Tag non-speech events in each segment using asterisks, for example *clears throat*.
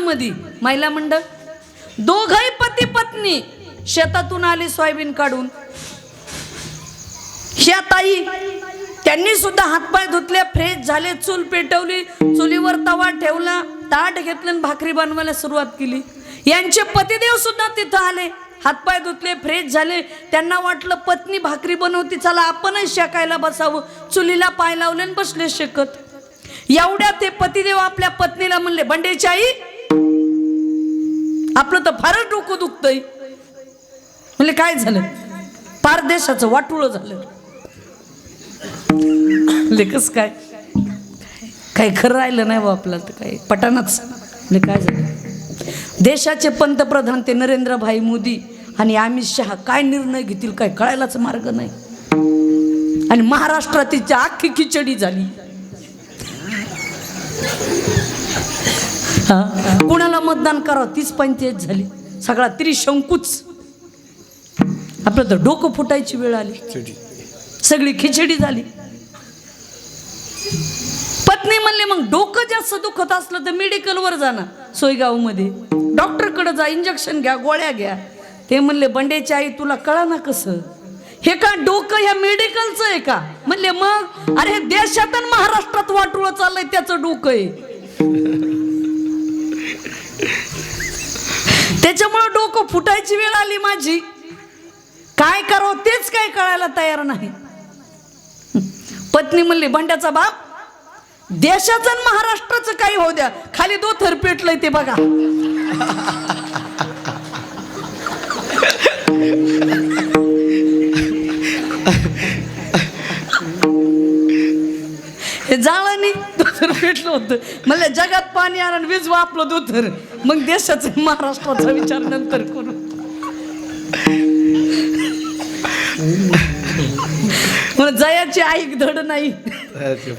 ना महिला मंडळ दोघही पती पत्नी शेतातून आली सोयाबीन काढून. ह्या ताई त्यांनी सुद्धा हातपाय धुतले फ्रेश झाले चूल पेटवली चुलीवर तवा ठेवला ताट घेतलं भाकरी बनवायला सुरुवात केली. यांचे पतिदेव सुद्धा तिथं आले हातपाय धुतले फ्रेश झाले. त्यांना वाटलं पत्नी भाकरी बनवती चला आपणही शेकायला बसावं. चुलीला पाय लावले बसले शेकत. एवढ्या ते पतिदेव आपल्या पत्नीला म्हणले बंडेची आई आपलं तर फारच डोकं दुखतंय. म्हणजे काय झालं? पारदेशाचं वाटुळं झालं. लेकच काय? काही खरं राहिलं नाही बा आपलं तर काही. पटानच. म्हणजे काय झालं? देशाचे पंतप्रधान ते नरेंद्रभाई मोदी आणि अमित शहा काय निर्णय घेतील काय कळायलाच मार्ग नाही. आणि महाराष्ट्रात तिची अख्खी खिचडी झाली. कुणाला मतदान करावं? तीच पंचायत झाली. सगळा त्रिशंकूच. आपलं तर डोकं फुटायची वेळ आली. सगळी खिचडी झाली. पत्नी म्हणले मग डोकं जास्त दुखत असलं तर मेडिकलवर जा ना सोयगावमध्ये. डॉक्टरकडे जा इंजेक्शन घ्या गोळ्या घ्या. ते म्हणले बंडेची आई तुला कळा ना कसं? हे का डोकं ह्या मेडिकलचं आहे का? म्हणले मग? अरे देशात आणि महाराष्ट्रात वाटुळं चाललंय त्याचं डोकं आहे. त्याच्यामुळं डोकं फुटायची वेळ आली माझी. काय करावं तेच काय कळायला तयार नाही. पत्नी म्हणली बंड्याचा बाप देशाचं आणि महाराष्ट्राचं काही होऊ द्या. खाली दोथर पेटलंय ते बघा. हे जाळं दोथर पेटलं होतं. मला जगात पाणी आणून वीज वापलं दोथर मग देशाचा महाराष्ट्राचा विचार नंतर करू. म्हणून जयाची आई धड नाही.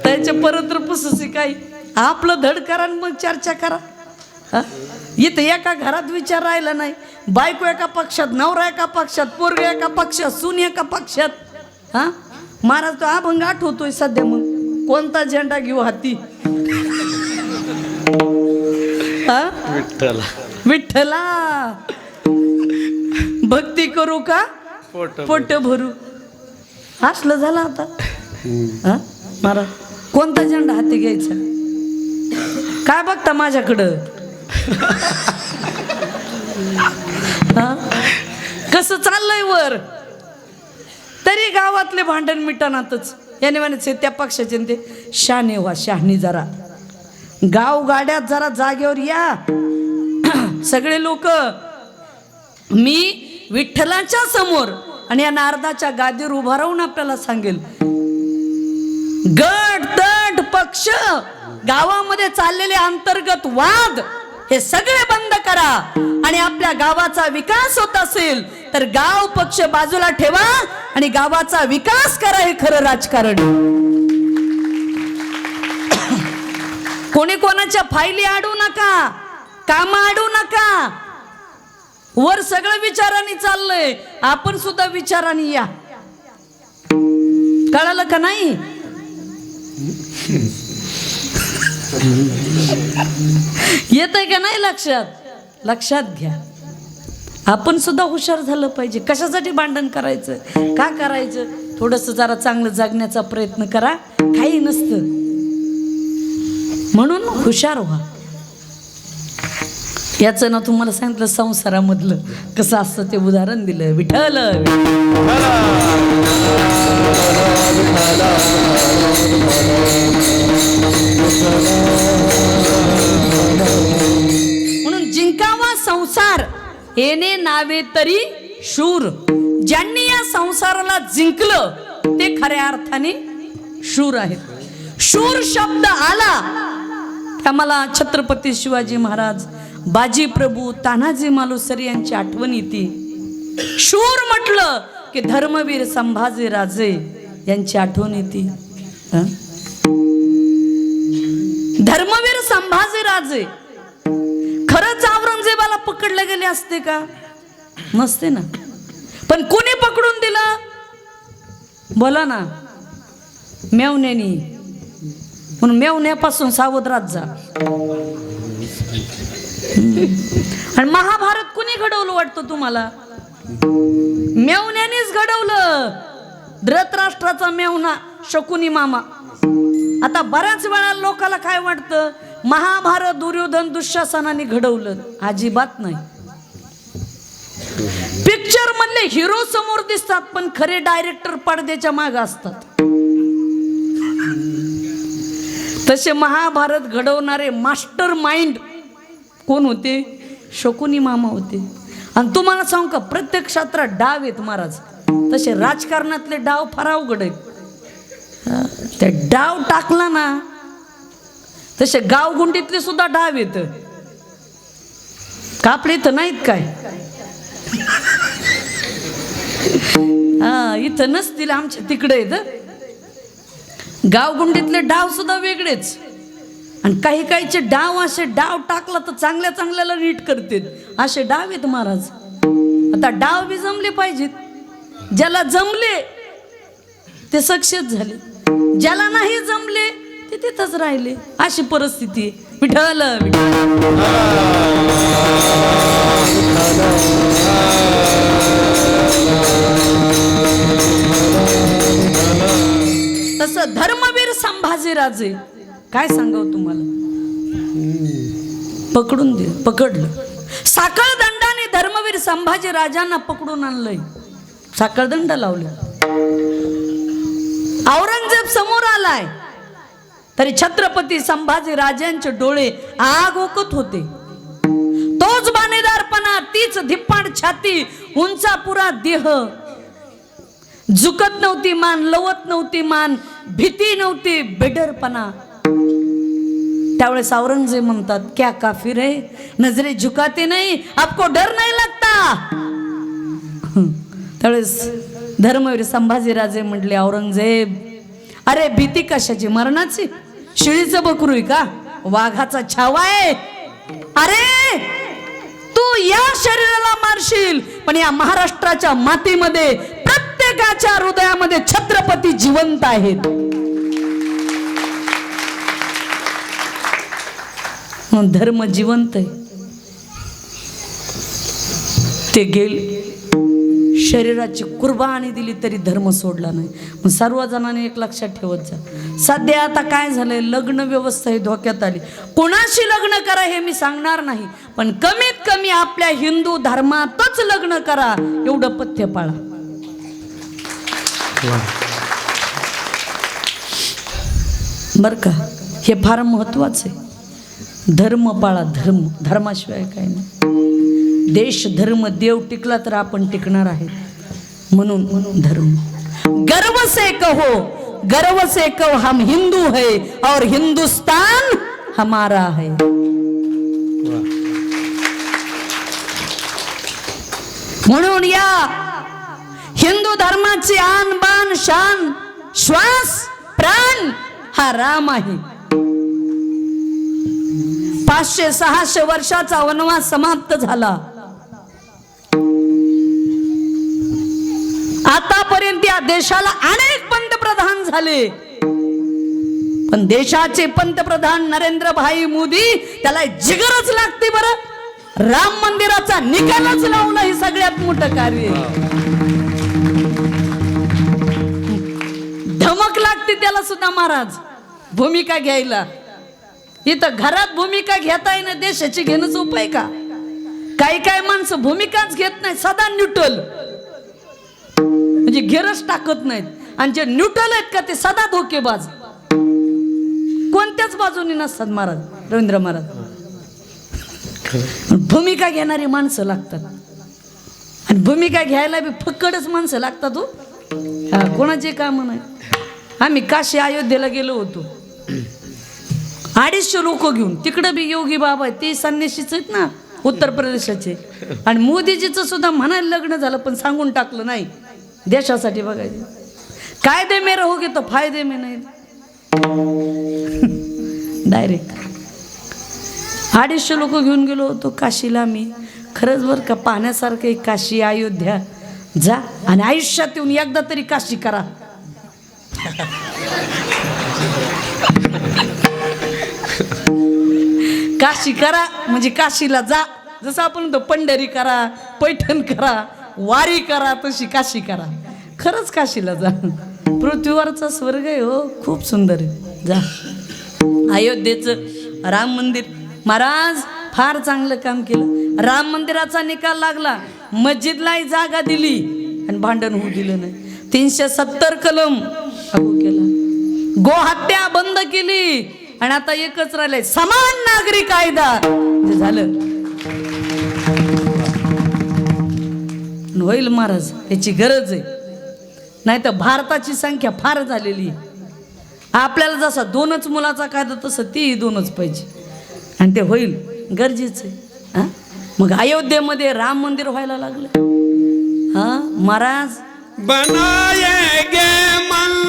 त्याच्या परंतु पुससी काही आपलं धड करा आणि मग चर्चा करा. इथं एका घरात विचार राहिला नाही. बायको एका पक्षात नवरा एका पक्षात पोरग एका पक्षात सून एका पक्षात. हा? महाराज तो अभंग आठवतोय सध्या मग. कोणता झेंडा घेऊ हाती? विठ्ठला. विठ्ठला. भक्ती करू का? पोट भरू. असलं झालं आता. हा? महाराज कोणता झेंडा हाती घ्यायचा? काय बघता माझ्याकडं? हा? कसं चाललंय वर? तरी गावातले भांडण मिटानातच. याने म्हणायचे त्या पक्षाचे ते शाने व्हा शहाणी जरा. गाव गाड्यात जरा जागेवर या. *clears throat* सगळे लोक मी विठ्ठलाच्या समोर आणि या नारदाच्या गादीवर उभा राहून आपल्याला सांगेल. गट तट पक्ष गावामध्ये चाललेले अंतर्गत वाद हे सगळे बंद करा. आणि आपल्या गावाचा विकास होत असेल तर गाव पक्ष बाजूला ठेवा आणि गावाचा विकास करा हे खरं राजकारण. कोणी कोणाच्या फायली आडू नका काम आडू नका. वर सगळं विचाराने चाललंय आपण सुद्धा विचाराने या. कळालं का नाही? येत आहे का नाही लक्षात? लक्षात घ्या. आपण सुद्धा हुशार झालं पाहिजे. कशासाठी भांडण करायचं? का करायचं? थोडस जरा चांगलं जगण्याचा प्रयत्न करा. काही नसतं. म्हणून हुशार व्हा. याचं ना तुम्हाला सांगितलं संसारामधलं. कसं असतं ते उदाहरण दिलं. विठ्ठल! म्हणून जिंकावा संसार. येणे नावे तरी शूर. ज्यांनी या संसाराला जिंकलं ते खऱ्या अर्थाने शूर आहेत. शूर शब्द आला त्या मला छत्रपती शिवाजी महाराज बाजी प्रभू तानाजी मालुसर यांची आठवण येते. शूर म्हटलं की धर्मवीर संभाजी राजे यांची आठवण येते. धर्मवीर संभाजी राजे. खरंच औरंगजेबाला पकडले गेले असते का? नसते ना. पण कोणी पकडून दिलं? बोला ना मेवण्यानी. म्हणून मेवण्यापासून सावध जा. आणि महाभारत कुणी घडवलं वाटतं तुम्हाला? मेवण्यानेच घडवलं. धृतराष्ट्राचा मेवना शकुनी मामा. आता बऱ्याच वेळा लोकाला काय वाटतं? महाभारत दुर्योधन दुःशासनाने घडवलं. अजिबात नाही. पिक्चर मधले हिरो समोर दिसतात पण खरे डायरेक्टर पडद्याच्या माग असतात. तसे महाभारत घडवणारे मास्टर माइंड कोण होते? शकुनी मामा होते. आणि तुम्हाला सांगू का प्रत्येक क्षेत्रात डाव आहेत महाराज. तसे राजकारणातले डाव फार अवघड आहेत. ते डाव टाकला ना तसे गावगुंडीतले सुद्धा डाव येत. कापले तर नाहीत काय? हा इथं नसतील आमच्या तिकडे आहेत. गावगुंडीतले डाव सुद्धा वेगळेच. आणि काही काहीचे डाव असे डाव टाकला तर चांगल्या चांगल्याला नीट करते असे डाव आहेत महाराज. आता डाव बी जमले पाहिजेत. ज्याला जमले ते सक्सेस झाले. ज्याला नाही जमले ते तिथंच राहिले. अशी परिस्थिती विठल विठल तसं धर्मवीर संभाजीराजे. काय सांगाव तुम्हाला? पकडून दे पकडलं. साखळ दंडाने धर्मवीर संभाजी राजांना पकडून आणलंय. साखळदंड लावले. औरंगजेब समोर आलाय. तरी छत्रपती संभाजी राजांचे डोळे आग ओकत होते. तोच बाणेदारपणा तीच धिप्पाड छाती उंचा पुरा देह. झुकत नव्हती मान लवत नव्हती मान भीती नव्हती बेडरपणा. त्यावेळेस औरंगजेब म्हणतात क्या काफिर है नजरे झुकाते नाही आपको डर नाही लागता. *laughs* त्यावेळेस धर्मवीर संभाजीराजे म्हटले औरंगजेब अरे भीती कशाची? मरणाची? शिळीचं बकरू आहे का? वाघाचा छावा आहे. अरे तू या शरीराला मारशील पण या महाराष्ट्राच्या मातीमध्ये प्रत्येकाच्या हृदयामध्ये छत्रपती जिवंत आहेत. धर्म जिवंत आहे. ते गेले शरीराची कुर्बानी दिली तरी धर्म सोडला नाही. मग सर्व जणांनी एक लक्षात ठेवत जा. सध्या आता काय झालंय? लग्न व्यवस्था ही धोक्यात आली. कोणाशी लग्न करा हे मी सांगणार नाही पण कमीत कमी आपल्या हिंदू धर्मातच लग्न करा एवढं पथ्य पाळा. बर का? हे फार महत्वाचं आहे. धर्म पाळा धर्म धर्माशिवाय काय नाही. देश धर्म देव टिकला तर आपण टिकणार आहे म्हणून धर्म. गर्व से कहो गर्व से कहो हम हिंदू है और हिंदुस्तान हमारा है. म्हणून या हिंदू धर्माची आन बान शान श्वास प्राण हा राम आहे. पाचशे सहाशे वर्षाचा वनवास समाप्त झाला. आतापर्यंत या देशाला अनेक पंतप्रधान झाले. पण देशाचे पंतप्रधान नरेंद्र भाई मोदी त्याला जिगरच लागते बरं. राम मंदिराचा निकालच लावणं हे सगळ्यात मोठं कार्य लागते त्याला सुद्धा महाराज भूमिका घ्यायला. इथं घरात भूमिका घेता येणं देशाची घेणंच उपाय का? काही काय माणसं भूमिकाच घेत नाही सदा न्यूट्रल म्हणजे घेरच टाकत नाहीत. आणि जे न्यूट्रल आहेत का ते सदा धोकेबाज. कोणत्याच बाजूने नसतात महाराज रवींद्र महाराज. भूमिका घेणारी माणसं लागतात. आणि भूमिका घ्यायला बी फक्कडच माणसं लागतात हो कोणाचे काम नाही. आम्ही काशी अयोध्येला गेलो होतो. अडीचशे लोक घेऊन तिकडं बी योगी बाबा आहेत ते संन्याशीच आहेत ना उत्तर प्रदेशाचे. आणि मोदीजीचं सुद्धा म्हणायला लग्न झालं पण सांगून टाकलं नाही. देशासाठी बघायचं. कायदे मे रहोगे तर फायदे मे नाही. डायरेक्ट अडीचशे लोक घेऊन गेलो होतो काशीला मी खरंच बरं का पाहण्यासारखं काशी अयोध्या. जा आणि आयुष्यात येऊन एकदा तरी काशी करा. *laughs* काशी करा म्हणजे काशीला जा. जसं आपण म्हणतो पंढरी करा पैठण करा वारी करा तशी काशी करा. खरंच काशीला जा. पृथ्वीवरचा स्वर्ग आहे हो खूप सुंदर आहे. जा. अयोध्येचं राम मंदिर. महाराज फार चांगलं काम केलं. राम मंदिराचा निकाल लागला. मस्जिदलाही जागा दिली. आणि भांडण होऊ दिलं नाही. तीनशे सत्तर कलम. लागू केला. गोहत्या बंद केली. आणि आता एकच राहिले समान नागरी कायदा झालं. होईल महाराज त्याची गरज आहे. नाही तर भारताची संख्या फार झालेली आहे. आपल्याला जसा दोनच मुलाचा कायदा तसं तीही दोनच पाहिजे. आणि ते होईल गरजेचं आहे. मग अयोध्येमध्ये राम मंदिर व्हायला लागलं. हा महाराज? बनाएंगे मंदिर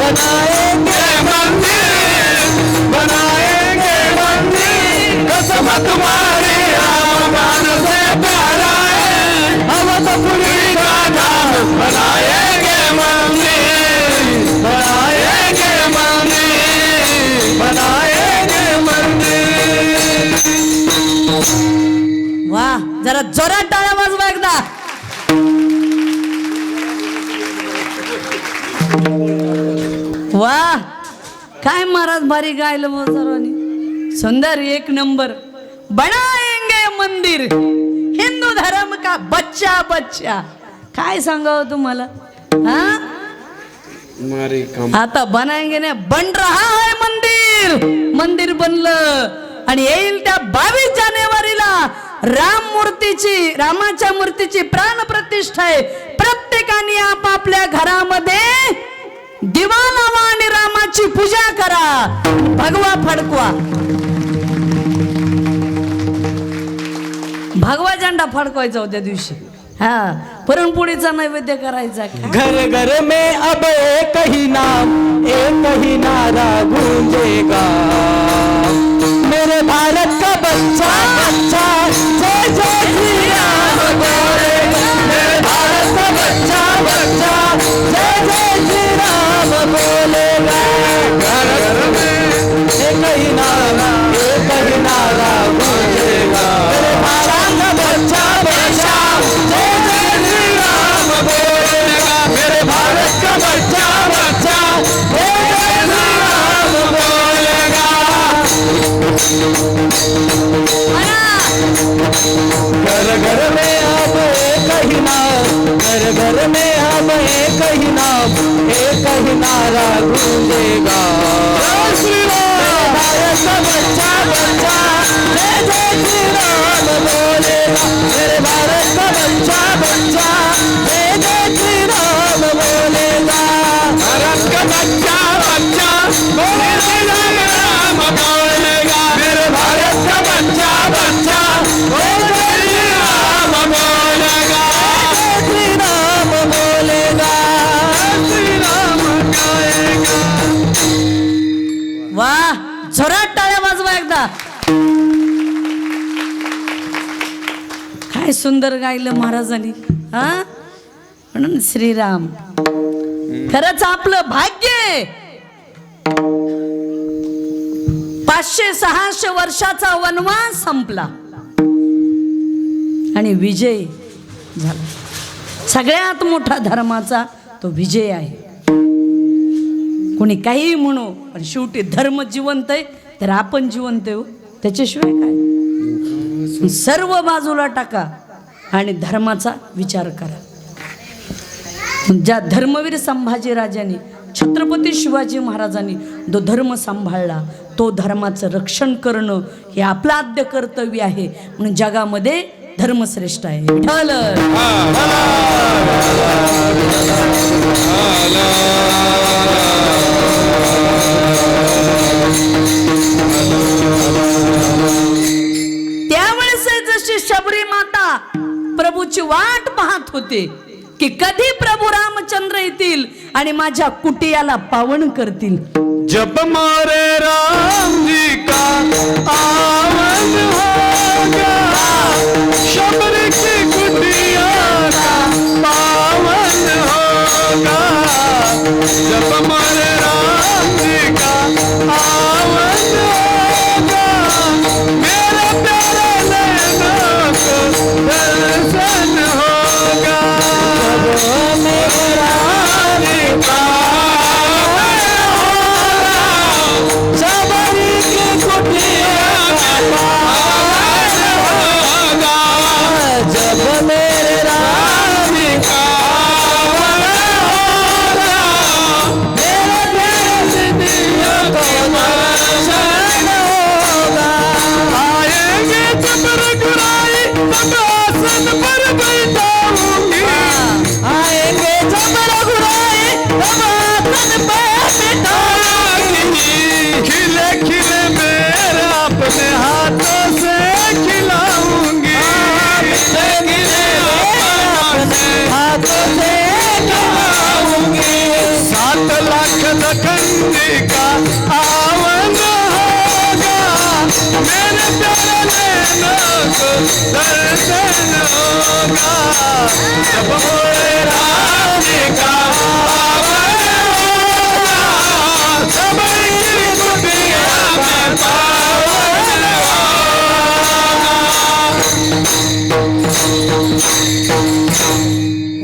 बनाएँगे मंदिर बनाएँगे मंदिर। कसम तुम्हारी राम मान से प्यारा हम तो पुरी का नाम बनाएँगे मंदिर बनाएँगे मंदिर बनाएँगे मंदिर। वा जरा जोरात काय महाराज भारी गायलं मग सर्वांनी? सुंदर एक नंबर. बनाएंगे मंदिर. हिंदू धर्म का बच्चा बच्चा. काय सांगावं तुम्हाला? हा? मारे काम. आता बनाएंगे नाही बन रहा है मंदिर. मंदिर बनलं. आणि येईल त्या बावीस जानेवारीला राम मूर्तीची रामाच्या मूर्तीची प्राण प्रतिष्ठा आहे. प्रत्येकाने आपापल्या घरामध्ये फडकवा. भगवा झेंडा फडकवायचा होत्या दिवशी. हा पुरणपोळीचा नैवेद्य करायचा घर घर में अब एक ही नाम एक ही नारा गूंजेगा. मेरे भारत का बच्चा बच्चा जय जय श्री राम घर घर में अब एक ही नाम एक ही नारा गूंजेगा श्री राम। भारत का बच्चा बच्चा जय जय श्री राम बोलेगा। मेरे भारत का बच्चा बच्चा जय जय श्री राम बोलेगा। भारत का बच्चा बच्चा राम राम बोलेगा सुंदर गायलं महाराजांनी. हा? म्हणून श्रीराम. खरंच आपलं भाग्य पाचशे सहाशे वर्षाचा वनवास संपला. आणि विजय झाला. सगळ्यात मोठा धर्माचा तो विजय आहे. कोणी काहीही म्हणू पण शेवटी धर्म जिवंत आहे तर आपण जिवंत येऊ हो. त्याच्याशिवाय काय? सर्व बाजूला टाका. आणि धर्माचा विचार करा. ज्या धर्मवीर संभाजी राजांनी छत्रपती शिवाजी महाराजांनी जो धर्म सांभाळला तो धर्माचं रक्षण करणं हे आपलं आद्य कर्तव्य आहे. म्हणून जगामध्ये धर्मश्रेष्ठ आहे. विठ्ठल! जशी शबरी माता प्रभूची वाट पाहत होते की कधी प्रभू रामचंद्र येतील आणि माझ्या कुटियाला पावन करतील. जप मारे का आवन होगा? नैनों को दर्शन होगा। जब राम जी का आवन होगा तब में पावन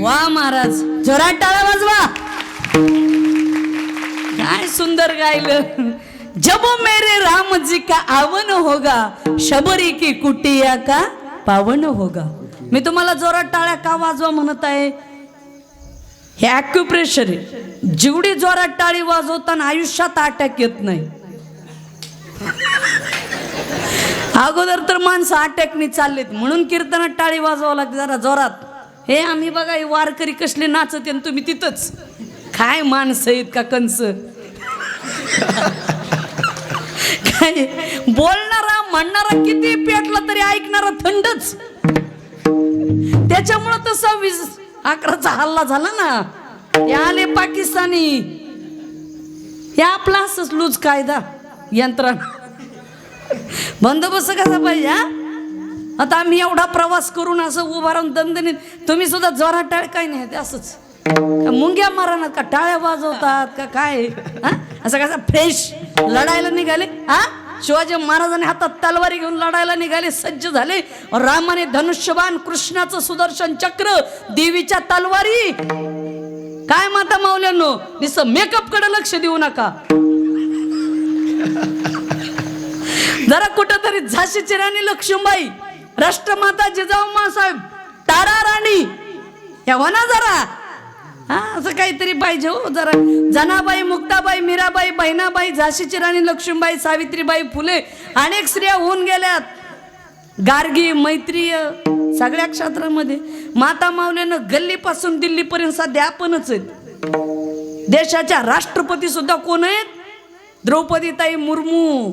वा महाराज जोरात राहिलं. जब मेरे राम जी का आवन होगा शबरी की कुटिया का पावन होगा. मी तुम्हाला जोरात टाळ्या का वाजवा म्हणत आहे? हे ॲक्युप्रेशर आहे. जेवढी जोरात टाळी वाजवताना आयुष्यात अटॅक येत नाही. अगोदर तर माणसं अटॅकनी चाललेत. म्हणून कीर्तनात टाळी वाजवावं लागते जरा जोरात. हे आम्ही बघा हे वारकरी कसले नाचत आणि तुम्ही तिथंच. काय माणसं आहेत का कंस? काय? बोलणारा म्हणणारा किती पेटला तरी ऐकणारा थंडच. त्याच्यामुळं तर सव्वीस अकराचा हल्ला झाला ना. ते आले पाकिस्तानी. हे आपला असंच लूज कायदा यंत्रणा. बंदोबस्त कसा पाहिजे हा? आता आम्ही एवढा प्रवास करून असं उभा राहून दणदणीत तुम्ही सुद्धा जोरात टाळ काय नाही असंच. मुंग्या मारणार का टाळ्या वाजवतात का काय? असं कसं फ्रेश लढायला निघाले हा? शिवाजी महाराजांनी हातात तलवारी घेऊन लढायला निघाले सज्ज झाले. रामाने धनुष्यबाण कृष्णाचं सुदर्शन चक्र देवीच्या तलवारी. काय माता माऊल्यांनो नुसतं मेकअपकडे लक्ष देऊ नका. जरा कुठंतरी झाशीची राणी लक्ष्मीबाई राष्ट्रमाता जिजाऊ साहेब तारा राणी या हो ना जरा. हा असं काहीतरी पाहिजे हो जरा. जनाबाई मुक्ताबाई मीराबाई बहिणाबाई झाशीची राणी लक्ष्मीबाई सावित्रीबाई फुले अनेक स्त्रिया होऊन गेल्यात. गार्गी मैत्रीय सगळ्या क्षेत्रामध्ये. माता मावल्यानं गल्लीपासून दिल्लीपर्यंत सध्या आपणच आहेत. देशाच्या राष्ट्रपती सुद्धा कोण आहेत? द्रौपदीताई मुर्मू.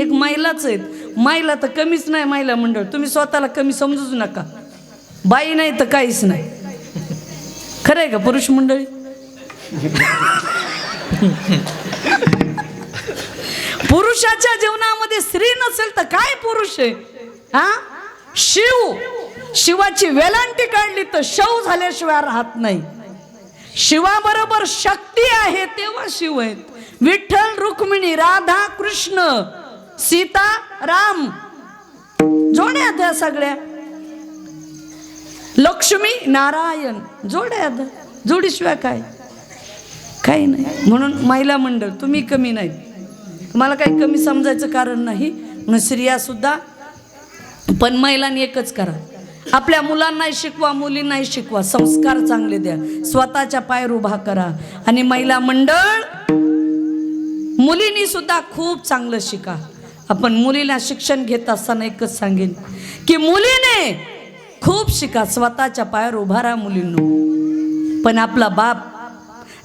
एक महिलाच आहेत. महिला तर कमीच नाही महिला मंडळ. तुम्ही स्वतःला कमी समजूच नका. बाई नाही तर काहीच नाही. खरं आहे का पुरुष मंडळी? पुरुषाच्या जीवनामध्ये स्त्री नसेल तर काय पुरुष आहे? हा? शिव. शिवाची वेलांटी काढली तर शव झाल्याशिवाय राहत नाही. शिवाबरोबर शक्ती आहे तेव्हा शिव आहेत. विठ्ठल रुक्मिणी राधा कृष्ण सीता राम. जोड्या त्या सगळ्या. लक्ष्मी नारायण. जोड्यात जोडीशिवाय काय? काही नाही. म्हणून महिला मंडळ तुम्ही कमी नाही. मला काही कमी समजायचं कारण नाही. म्हणून स्त्रियासुद्धा पण महिलांनी एकच करा. आपल्या मुलांनाही शिकवा मुलींनाही शिकवा. संस्कार चांगले द्या. स्वतःच्या पायर उभा करा. आणि महिला मंडळ मुलींनी सुद्धा खूप चांगलं शिका. आपण मुलीला शिक्षण घेत असताना एकच सांगेन की मुलीने खूप शिका स्वतःच्या पायावर उभा राहा मुलींनो. पण आपला बाप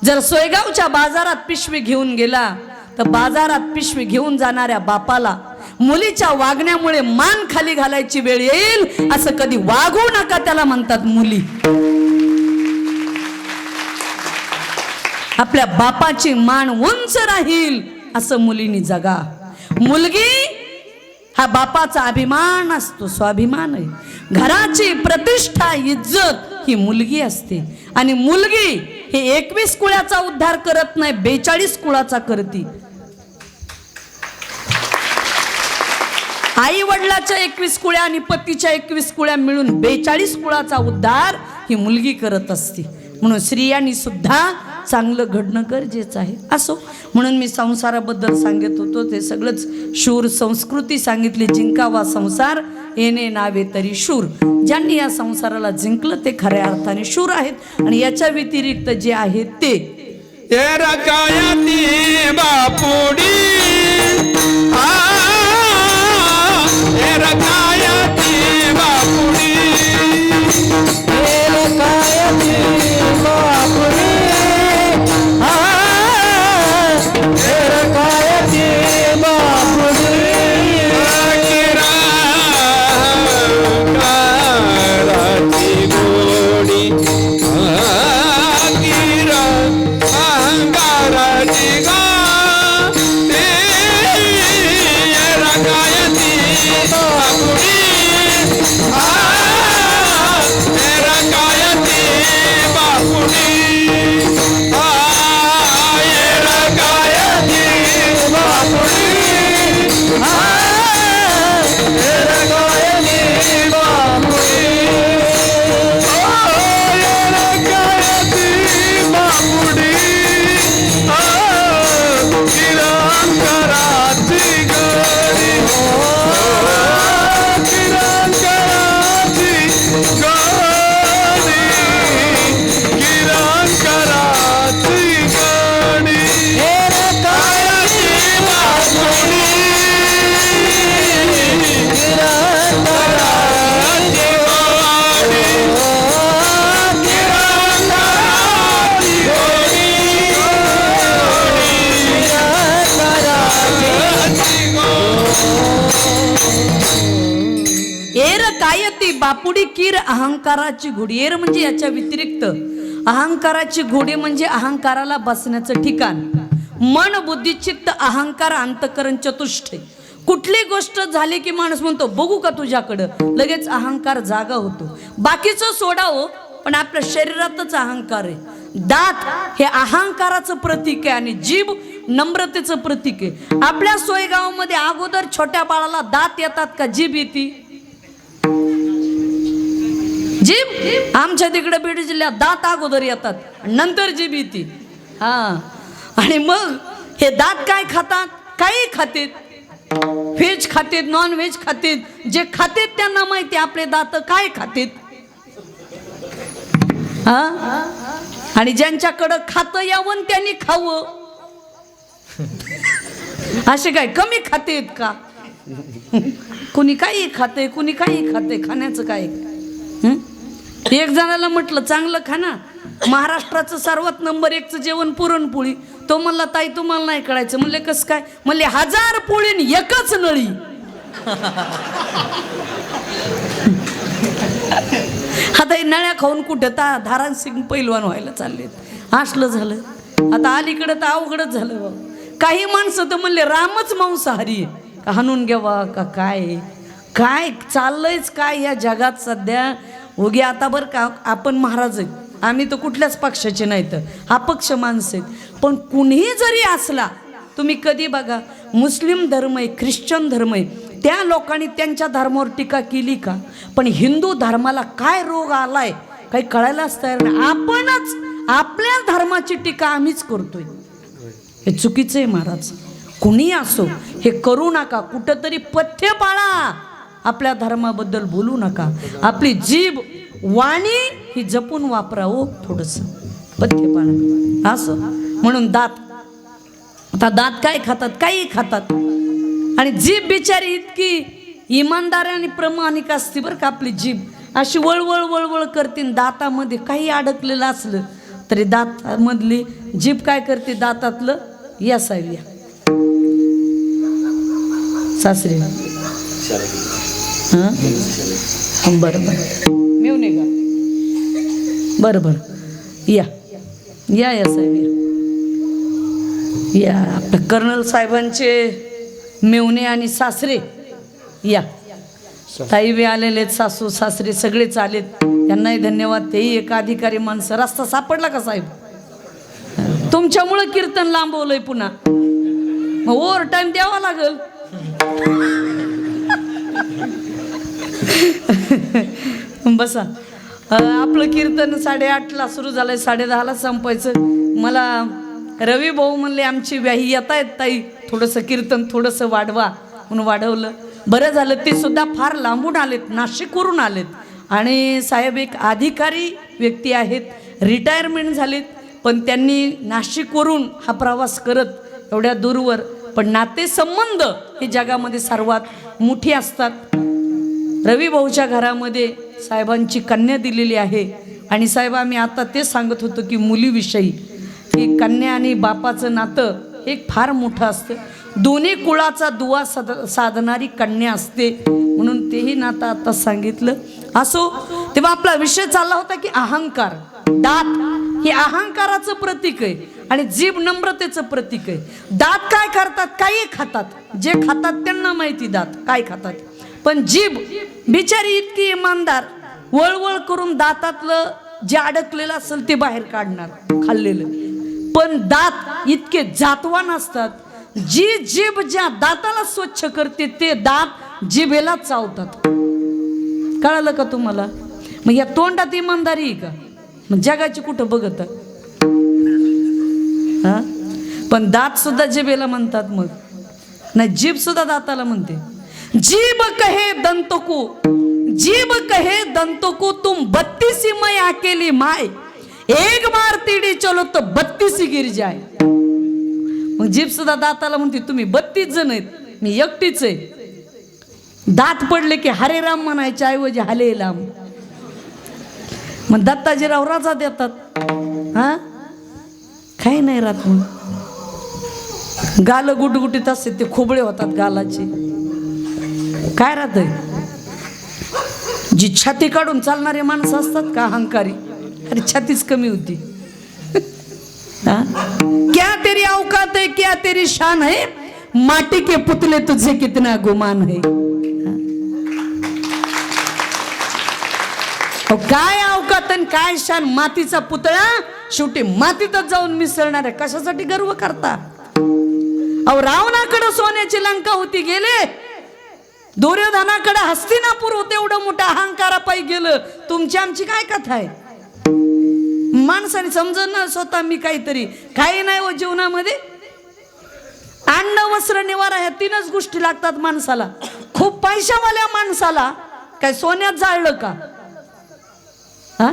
जर सोयगावच्या बाजारात पिशवी घेऊन गेला तर बाजारात पिशवी घेऊन जाणाऱ्या बापाला मुलीच्या वागण्यामुळे मान खाली घालायची वेळ येईल असं कधी वागू नका त्याला म्हणतात मुली. आपल्या बापाची मान उंच राहील असं मुलींनी जगा. मुलगी हा बापाचा अभिमान असतो स्वाभिमान आहे. घराची प्रतिष्ठा इज्जत ही मुलगी असते. आणि मुलगी हे एकवीस कुळाचा उद्धार करत नाही बेचाळीस कुळाचा करते. आई वडिलाच्या एकवीस कुळ्या आणि पतीच्या एकवीस कुळ्या मिळून बेचाळीस कुळाचा उद्धार ही मुलगी करत असते. म्हणून स्त्रियांनी सुद्धा चांगलं घडणं गरजेचं आहे. असो. म्हणून मी संसाराबद्दल सांगत होतो ते सगळंच शूर संस्कृती सांगितली जिंकावा संसार. येणे नावे तरी शूर. ज्यांनी या संसाराला जिंकलं ते खऱ्या अर्थाने शूर आहेत आणि याच्या व्यतिरिक्त जे आहेत ते. एरकायती बापुडी. अहंकाराची घोडी. एर म्हणजे याच्या व्यतिरिक्त अहंकाराची घोडी म्हणजे अहंकाराला बसण्याचं ठिकाण. मन बुद्धी चित्त अहंकार अंतकरण चतुष्ट कुठली गोष्ट झाली की माणूस म्हणतो बघू का तुझ्याकडं? लगेच अहंकार जागा होतो. बाकीचं सोडावं पण आपल्या शरीरातच अहंकार आहे. दात हे अहंकाराचं प्रतीक आहे आणि जीभ नम्रतेचं प्रतीक आहे. आपल्या सोयगावामध्ये अगोदर छोट्या बाळाला दात येतात का? जीभ येते. जीभ आमच्या तिकडे बीड जिल्ह्यात दात अगोदर येतात नंतर जीभ येते हा. आणि मग हे दात काय खातात? काही खातेत. व्हेज खातेत नॉन व्हेज खातेत. जे खातेत त्यांना माहिती आपले दात काय खातेत. हा? आणि ज्यांच्याकडं खातं यावं त्यांनी खावं. असे काय कमी खातेत का? कुणी काही खाते कुणी काही खाते खाण्याचं काय? एक जणाला म्हटलं चांगलं खा ना. महाराष्ट्राचं सर्वात नंबर एकचं जेवण पुरणपोळी. तो म्हणला ताई तुम्हाला नाही कळायचं. म्हणले कसं काय? म्हणले हजार पोळीन एकच नळी. आता हे नळ्या खाऊन कुठं? ता धारान सिंग पैलवान व्हायला चाललेत. असलं झालं. आता अलीकडं तर अवघडच झालं काही माणसं तर म्हणले रामच मांसाहारी हाणून घ्यावा का काय? काय चाललंयच काय या जगात सध्या? उगे आता बरं का आपण महाराज आहेत. आम्ही तर कुठल्याच पक्षाचे नाही तर. हा पक्ष माणसं आहेत. पण कुणीही जरी असला तुम्ही कधी बघा मुस्लिम धर्म आहे ख्रिश्चन धर्म आहे त्या लोकांनी त्यांच्या धर्मावर टीका केली का? पण हिंदू धर्माला काय रोग आलाय काही कळायलाच तयार नाही. आपणच आपल्या धर्माची टीका आम्हीच करतोय. हे चुकीचं आहे महाराज. कुणी असो हे करू नका. कुठंतरी पथ्य पाळा. आपल्या धर्माबद्दल बोलू नका. आपली जीभ वाणी ही जपून वापरावं थोडस. थोडंसं असं. म्हणून दात. आता दात काय खातात? काही खातात. आणि जीभ बिचारी इतकी इमानदार आणि प्रमाणिक असते बरं का आपली जीभ. अशी वळवळ वळवळ करते आणि दातामध्ये काही अडकलेलं असलं तरी दातामधली जीभ काय करते? दातातलं या साहेब सासरी. हां? बरं बरं. मिळून का? बरं बरं. या. या या साहेब या. आपल्या कर्नल साहेबांचे मेवणे आणि सासरे. या. ताई बी आलेले आहेत सासू सासरे सगळेच आलेत. त्यांनाही धन्यवाद. तेही एक अधिकारी माणसं. रस्ता सापडला का साहेब? तुमच्यामुळं कीर्तन लांबवलंय पुन्हा. मग ओव्हर टाइम द्यावा लागल. *laughs* बसा. आपलं कीर्तन साडेआठला सुरू झालंय साडेदहाला संपायचं. मला रवी भाऊ म्हणले आमची व्याही येत आहेत ताई. थोडंसं कीर्तन थोडंसं वाढवा. म्हणून वाढवलं. बरं झालं ते सुद्धा फार लांबून आलेत नाशिकवरून आलेत. आणि साहेब एक अधिकारी व्यक्ती आहेत रिटायरमेंट झालेत पण त्यांनी नाशिकवरून हा प्रवास करत एवढ्या दूरवर. पण नातेसंबंध हे जगामध्ये सर्वात मोठी असतात. रवी भाऊच्या घरामध्ये साहेबांची कन्या दिलेली आहे. आणि साहेब आम्ही आता तेच सांगत होतो की मुलीविषयी. ही कन्या आणि बापाचं नातं हे फार मोठं असतं. दोन्ही कुळाचा दुवा साध साधणारी कन्या असते. म्हणून तेही नातं आता सांगितलं. असो तेव्हा आपला विषय चालला होता की अहंकार. दात हे अहंकाराचं प्रतीक आहे आणि जीभ नम्रतेचं प्रतीक आहे. दात काय करतात? काही खातात. जे खातात त्यांना माहिती दात. काय खातात? पण जीभ बिचारी इतकी इमानदार वळवळ करून दातातलं जे अडकलेलं असेल ते बाहेर काढणार खाल्लेलं. पण दात इतके जातवान असतात जी जीभ ज्या दाताला स्वच्छ करते ते दात जिभेला चावतात. कळालं का तुम्हाला? मग या तोंडात इमानदारी आहे का? मग जगाची कुठं बघत हा? पण दात सुद्धा जिभेला म्हणतात मग. नाही जीभ सुद्धा दाताला म्हणते. जीभ कहे दंत को जीभ कहे दंत को तुम बत्तीसी मै अकेली माय एक बार तिडी चलो तो बत्तीसी गिर जाय मग जीभ सुद्धा दाताला म्हणते तुम्ही बत्तीस जण आहेत मी एकटीच आहे. दात पडले की हरे राम म्हणायच्या ऐवजी हले राम मग दत्ताजीराव राजा देतात. हा? काही नाही राहत मग. गाल गुटगुटीत असते ते खोबळे होतात गालाचे. काय राहतंय जी छाती काढून चालणारे माणसं असतात का अहंकारी? अरे छातीच कमी होती. क्या तेरी अवकात है क्या तेरी शान है? माटी के पुतले तुझे कितना गुमान है? अहो, काय अवकात आणि काय शान? मातीचा पुतळा? शेवटी मातीतच जाऊन मिसळणार आहे कशासाठी गर्व करता? अहो रावणाकडे सोन्याची लंका होती गेले? दुर्योधनाकडे हस्तिनापूर होते एवढं मोठं अहंकारापायी गेलं. तुमची आमची काय कथा आहे? माणसाने समजून ना स्वतः मी काहीतरी. काही नाही हो जीवनामध्ये. अन्न वस्त्र निवारा ह्या तीनच गोष्टी लागतात माणसाला. खूप पैशावाल्या माणसाला. काय सोन्यात जाळलं का? हा?